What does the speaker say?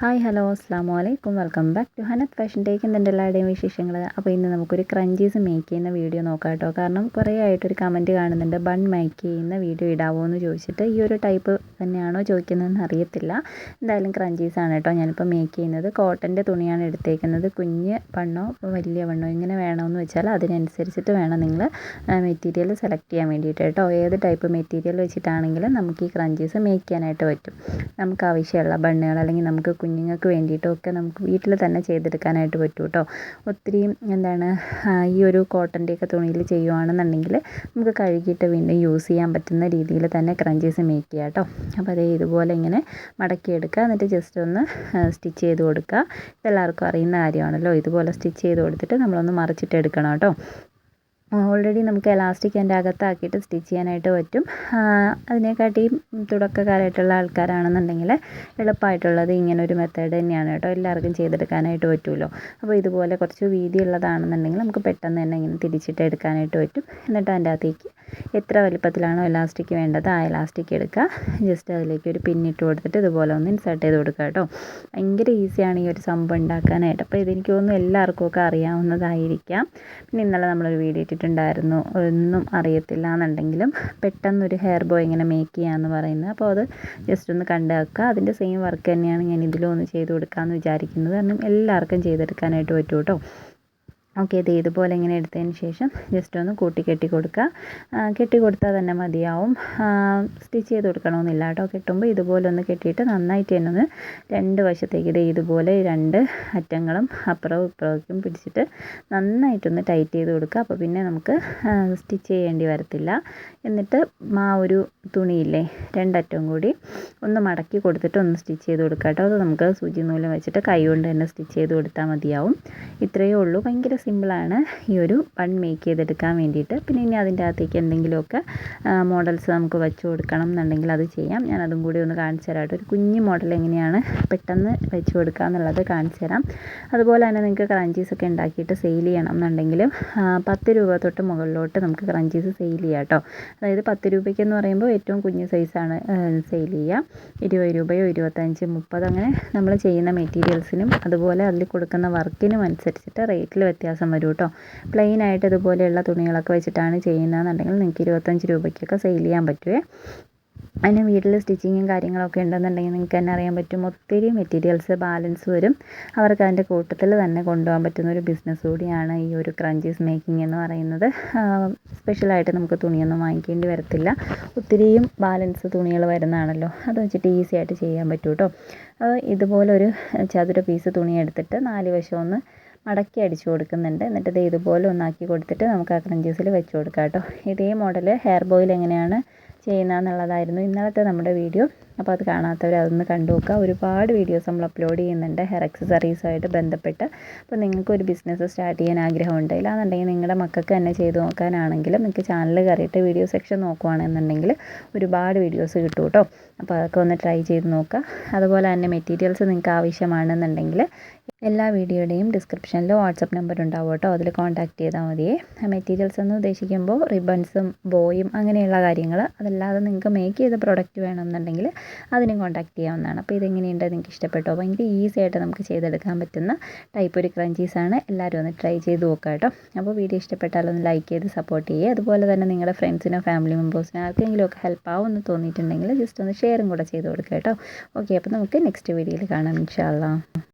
Hi hello അസ്സാം വലൈക്കും welcome back to Hanath fashion take. എന്തുണ്ട് എല്ലാവരുടെയും വിശേഷങ്ങൾ അപ്പോൾ ഇന്ന് നമുക്കൊരു ക്രഞ്ചീസ് മേക്ക് ചെയ്യുന്ന വീഡിയോ നോക്കാം കേട്ടോ. കാരണം കുറേ ആയിട്ടൊരു കമന്റ് കാണുന്നുണ്ട്. ബൺ മേക്ക് ചെയ്യുന്ന വീഡിയോ ഇടാവോ എന്ന് ചോദിച്ചിട്ട് ഈ ഒരു ടൈപ്പ് തന്നെയാണോ ചോദിക്കുന്നതെന്ന് അറിയത്തില്ല. എന്തായാലും ക്രഞ്ചീസ് ആണ് കേട്ടോ ഞാനിപ്പോൾ മേക്ക് ചെയ്യുന്നത്. കോട്ടന്റെ തുണിയാണ് എടുത്തേക്കുന്നത്. കുഞ്ഞ് പണ്ണോ വലിയ വണ്ണോ ഇങ്ങനെ വേണമെന്ന് വെച്ചാൽ അതിനനുസരിച്ചിട്ട് വേണം നിങ്ങൾ മെറ്റീരിയൽ സെലക്ട് ചെയ്യാൻ വേണ്ടിയിട്ട് കേട്ടോ. ഏത് ടൈപ്പ് മെറ്റീരിയൽ വെച്ചിട്ടാണെങ്കിലും നമുക്ക് ഈ ക്രഞ്ചീസ് മേക്ക് ചെയ്യാനായിട്ട് പറ്റും. നമുക്ക് ആവശ്യമുള്ള ബണ്ണുകൾ അല്ലെങ്കിൽ നമുക്ക് കുഞ്ഞുങ്ങൾക്ക് വേണ്ടിയിട്ടും ഒക്കെ നമുക്ക് വീട്ടിൽ തന്നെ ചെയ്തെടുക്കാനായിട്ട് പറ്റും കേട്ടോ ഒത്തിരി എന്താണ് ഈ ഒരു കോട്ടന്റെയൊക്കെ തുണിയിൽ ചെയ്യുവാണെന്നുണ്ടെങ്കിൽ നമുക്ക് കഴുകിയിട്ട് വീണ്ടും യൂസ് ചെയ്യാൻ പറ്റുന്ന രീതിയിൽ തന്നെ ക്രഞ്ചീസ് മേക്ക് ചെയ്യാം കേട്ടോ അപ്പോൾ അതേ ഇതുപോലെ ഇങ്ങനെ മടക്കിയെടുക്കുക എന്നിട്ട് ജസ്റ്റ് ഒന്ന് സ്റ്റിച്ച് ചെയ്ത് കൊടുക്കുക. ഇതെല്ലാവർക്കും അറിയുന്ന കാര്യമാണല്ലോ. ഇതുപോലെ സ്റ്റിച്ച് ചെയ്ത് കൊടുത്തിട്ട് നമ്മളൊന്ന് മറിച്ചിട്ട് എടുക്കണം കേട്ടോ ഓൾറെഡി നമുക്ക് എലാസ്റ്റിക് അതിന്റെ അകത്താക്കിയിട്ട് സ്റ്റിച്ച് ചെയ്യാനായിട്ട് പറ്റും. അതിനെക്കാട്ടിയും തുടക്കക്കാരായിട്ടുള്ള ആൾക്കാരാണെന്നുണ്ടെങ്കിൽ എളുപ്പമായിട്ടുള്ളത് ഇങ്ങനെ ഒരു മെത്തേഡ് തന്നെയാണ് കേട്ടോ. എല്ലാവർക്കും ചെയ്തെടുക്കാനായിട്ട് പറ്റുമല്ലോ അപ്പോൾ ഇതുപോലെ കുറച്ച് വീതിയുള്ളതാണെന്നുണ്ടെങ്കിൽ നമുക്ക് പെട്ടെന്ന് തന്നെ ഇങ്ങനെ തിരിച്ചിട്ട് എടുക്കാനായിട്ട് പറ്റും. എന്നിട്ട് അതിന്റെ അകത്തേക്ക് എത്ര വലിപ്പത്തിലാണോ എലാസ്റ്റിക് വേണ്ടത് ആ എലാസ്റ്റിക് എടുക്കുക. ജസ്റ്റ് അതിലേക്ക് ഒരു പിന്നിട്ട് കൊടുത്തിട്ട് ഇതുപോലെ ഒന്ന് ഇൻസേർട്ട് ചെയ്ത് കൊടുക്കുക കേട്ടോ. ഭയങ്കര ഈസിയാണ് ഈ ഒരു സംഭവം ഉണ്ടാക്കാനായിട്ട്. അപ്പോൾ ഇതെനിക്ക് തോന്നുന്നു എല്ലാവർക്കും ഒക്കെ അറിയാവുന്നതായിരിക്കാം. പിന്നെ ഇന്നലെ നമ്മളൊരു വീഡിയോ ഇട്ടിട്ടുണ്ടായിരുന്നു. ഒന്നും അറിയത്തില്ല എന്നുണ്ടെങ്കിലും പെട്ടെന്നൊരു ഹെയർ ബോ ഇങ്ങനെ മേക്ക് ചെയ്യാമെന്ന് പറയുന്നത്. അപ്പോൾ അത് ജസ്റ്റ് ഒന്ന് കണ്ടു വെക്കുക. അതിന്റെ സെയിം വർക്ക് തന്നെയാണ് ഞാൻ ഇതിലും ഒന്ന് ചെയ്ത് കൊടുക്കാമെന്ന് വിചാരിക്കുന്നത്. കാരണം എല്ലാവർക്കും ചെയ്തെടുക്കാനായിട്ട് പറ്റും കേട്ടോ. ഓക്കെ ഇത് ഇതുപോലെ ഇങ്ങനെ എടുത്തതിന് ശേഷം ജസ്റ്റ് ഒന്ന് കൂട്ടി കെട്ടി കൊടുക്കുക. കെട്ടി കൊടുത്താൽ തന്നെ മതിയാവും. സ്റ്റിച്ച് ചെയ്ത് കൊടുക്കണമെന്നില്ല കേട്ടോ. കെട്ടുമ്പോൾ ഇതുപോലെ ഒന്ന് കെട്ടിയിട്ട് നന്നായിട്ട് തന്നെ ഒന്ന് രണ്ട് വശത്തേക്ക് ഇത് ഇതുപോലെ രണ്ട് അറ്റങ്ങളും അപ്പുറവും ഇപ്പുറവും പിടിച്ചിട്ട് നന്നായിട്ടൊന്ന് ടൈറ്റ് ചെയ്ത് കൊടുക്കുക. അപ്പോൾ പിന്നെ നമുക്ക് സ്റ്റിച്ച് ചെയ്യേണ്ടി വരത്തില്ല. എന്നിട്ട് ആ ഒരു തുണിയില്ലേ രണ്ടറ്റവും കൂടി ഒന്ന് മടക്കി കൊടുത്തിട്ട് ഒന്ന് സ്റ്റിച്ച് ചെയ്ത് കൊടുക്കുക കേട്ടോ. അത് നമുക്ക് സൂചി നൂൽ വെച്ചിട്ട് കൈ കൊണ്ട് തന്നെ സ്റ്റിച്ച് ചെയ്ത് കൊടുത്താൽ മതിയാവും. ഇത്രയേ ഉള്ളൂ. ഭയങ്കര സിമ്പിളാണ്. ഈ ഒരു ബൺ മേക്ക് ചെയ്തെടുക്കാൻ വേണ്ടിയിട്ട്. പിന്നെ ഇനി അതിന്റെ അകത്തേക്ക് എന്തെങ്കിലുമൊക്കെ മോഡൽസ് നമുക്ക് വെച്ച് കൊടുക്കണം എന്നുണ്ടെങ്കിൽ അത് ചെയ്യാം. ഞാൻ അതും കൂടി ഒന്ന് കാണിച്ചു തരാം ഒരു കുഞ്ഞു മോഡൽ എങ്ങനെയാണ് പെട്ടെന്ന് വെച്ച് കൊടുക്കുക എന്നുള്ളത് കാണിച്ചു തരാം. അതുപോലെ തന്നെ നിങ്ങൾക്ക് ക്രഞ്ചീസൊക്കെ ഉണ്ടാക്കിയിട്ട് സെയിൽ ചെയ്യണം എന്നുണ്ടെങ്കിലും പത്ത് രൂപ തൊട്ട് മുകളിലോട്ട് നമുക്ക് ക്രഞ്ചീസ് സെയിൽ ചെയ്യാം കേട്ടോ. അതായത് പത്ത് രൂപയ്ക്ക് എന്ന് പറയുമ്പോൾ ഏറ്റവും കുഞ്ഞു സൈസാണ് സെയിൽ ചെയ്യുക. ഇരുപത് രൂപയോ ഇരുപത്തഞ്ച് മുപ്പത് അങ്ങനെ നമ്മൾ ചെയ്യുന്ന മെറ്റീരിയൽസിനും അതുപോലെ അതിൽ കൊടുക്കുന്ന വർക്കിനും അനുസരിച്ചിട്ട് റേറ്റിൽ വ്യത്യാസം വരും കേട്ടോ പ്ലെയിൻ ആയിട്ട് ഇതുപോലെയുള്ള തുണികളൊക്കെ വെച്ചിട്ടാണ് ചെയ്യുന്നതെന്നുണ്ടെങ്കിൽ നിങ്ങൾക്ക് ഇരുപത്തഞ്ച് രൂപയ്ക്കൊക്കെ സെയിൽ ചെയ്യാൻ പറ്റുമേ അതിന് വീട്ടിൽ സ്റ്റിച്ചിങ്ങും കാര്യങ്ങളൊക്കെ ഉണ്ടെന്നുണ്ടെങ്കിൽ നിങ്ങൾക്ക് തന്നെ അറിയാൻ പറ്റും. ഒത്തിരി മെറ്റീരിയൽസ് ബാലൻസ് വരും. അവർക്ക് അതിന്റെ കൂട്ടത്തിൽ തന്നെ കൊണ്ടുപോകാൻ പറ്റുന്ന ഒരു ബിസിനസ് കൂടിയാണ് ഈ ഒരു ക്രഞ്ചീസ് മേക്കിംഗ് എന്ന് പറയുന്നത്. സ്പെഷ്യലായിട്ട് നമുക്ക് തുണിയൊന്നും വാങ്ങിക്കേണ്ടി വരത്തില്ല. ഒത്തിരിയും ബാലൻസ് തുണികൾ വരുന്നതാണല്ലോ. അത് വെച്ചിട്ട് ഈസി ആയിട്ട് ചെയ്യാൻ പറ്റും കേട്ടോ ഇതുപോലൊരു ചതുര പീസ് തുണി എടുത്തിട്ട് നാല് വശം ഒന്ന് മടക്കി അടിച്ചു കൊടുക്കുന്നുണ്ട്. എന്നിട്ട് ഇത് ഇതുപോലെ ഒന്നാക്കി കൊടുത്തിട്ട് നമുക്ക് ആ ക്രഞ്ചീസിൽ വെച്ച് കൊടുക്കാം കേട്ടോ. ഇതേ മോഡൽ ഹെയർ ബോയിൽ എങ്ങനെയാണ് ചെയ്യുന്നതെന്നുള്ളതായിരുന്നു ഇന്നലത്തെ നമ്മുടെ വീഡിയോ അപ്പോൾ അത് കാണാത്തവർ അതൊന്ന് കണ്ടു നോക്കുക. ഒരുപാട് വീഡിയോസ് നമ്മൾ അപ്ലോഡ് ചെയ്യുന്നുണ്ട്. ഹെയർ ആക്സസറീസുമായിട്ട് ബന്ധപ്പെട്ട്. അപ്പോൾ നിങ്ങൾക്ക് ഒരു ബിസിനസ് സ്റ്റാർട്ട് ചെയ്യാൻ ആഗ്രഹം ഉണ്ട് ഇല്ലാന്നുണ്ടെങ്കിൽ നിങ്ങളുടെ മക്കൾക്ക് തന്നെ ചെയ്ത് നോക്കാനാണെങ്കിലും നിങ്ങൾക്ക് ചാനൽ കയറിയിട്ട് വീഡിയോ സെക്ഷൻ നോക്കുവാണെന്നുണ്ടെങ്കിൽ ഒരുപാട് വീഡിയോസ് കിട്ടും കേട്ടോ. അപ്പോൾ അതൊക്കെ ഒന്ന് ട്രൈ ചെയ്ത് നോക്കുക. അതുപോലെ തന്നെ മെറ്റീരിയൽസ് നിങ്ങൾക്ക് ആവശ്യമാണെന്നുണ്ടെങ്കിൽ എല്ലാ വീഡിയോയുടെയും ഡിസ്ക്രിപ്ഷനിൽ വാട്സപ്പ് നമ്പർ ഉണ്ടാവും കേട്ടോ. അതിൽ കോൺടാക്ട് ചെയ്താൽ മതിയേ. മെറ്റീരിയൽസ് എന്ന് ഉദ്ദേശിക്കുമ്പോൾ റിബൺസും ബോയും അങ്ങനെയുള്ള കാര്യങ്ങൾ. അതല്ലാതെ നിങ്ങൾക്ക് മേക്ക് ചെയ്ത പ്രൊഡക്റ്റ് വേണമെന്നുണ്ടെങ്കിൽ അതിനും കോൺടാക്ട് ചെയ്യാവുന്നതാണ്. അപ്പോൾ ഇതെങ്ങനെയുണ്ട്? നിങ്ങൾക്ക് ഇഷ്ടപ്പെട്ടോ? ഭയങ്കര ഈസി ആയിട്ട് നമുക്ക് ചെയ്തെടുക്കാൻ പറ്റുന്ന ടൈപ്പ് ഒരു ക്രഞ്ചീസാണ് എല്ലാവരും ഒന്ന് ട്രൈ ചെയ്ത് നോക്കുക കേട്ടോ. അപ്പോൾ വീഡിയോ ഇഷ്ടപ്പെട്ടാൽ ഒന്ന് ലൈക്ക് ചെയ്ത് സപ്പോർട്ട് ചെയ്യുക. അതുപോലെ തന്നെ നിങ്ങളുടെ ഫ്രണ്ട്സിനോ ഫാമിലി മെമ്പേഴ്സിനോ ആർക്കെങ്കിലും ഒക്കെ ഹെൽപ്പ് ആവുമെന്ന് തോന്നിയിട്ടുണ്ടെങ്കിൽ ജസ്റ്റ് ഒന്ന് ഷെയറും കൂടെ ചെയ്ത് കൊടുക്കുക കേട്ടോ. ഓക്കെ അപ്പോൾ നമുക്ക് നെക്സ്റ്റ് വീഡിയോയിൽ കാണാം ഇൻഷാല്ലാം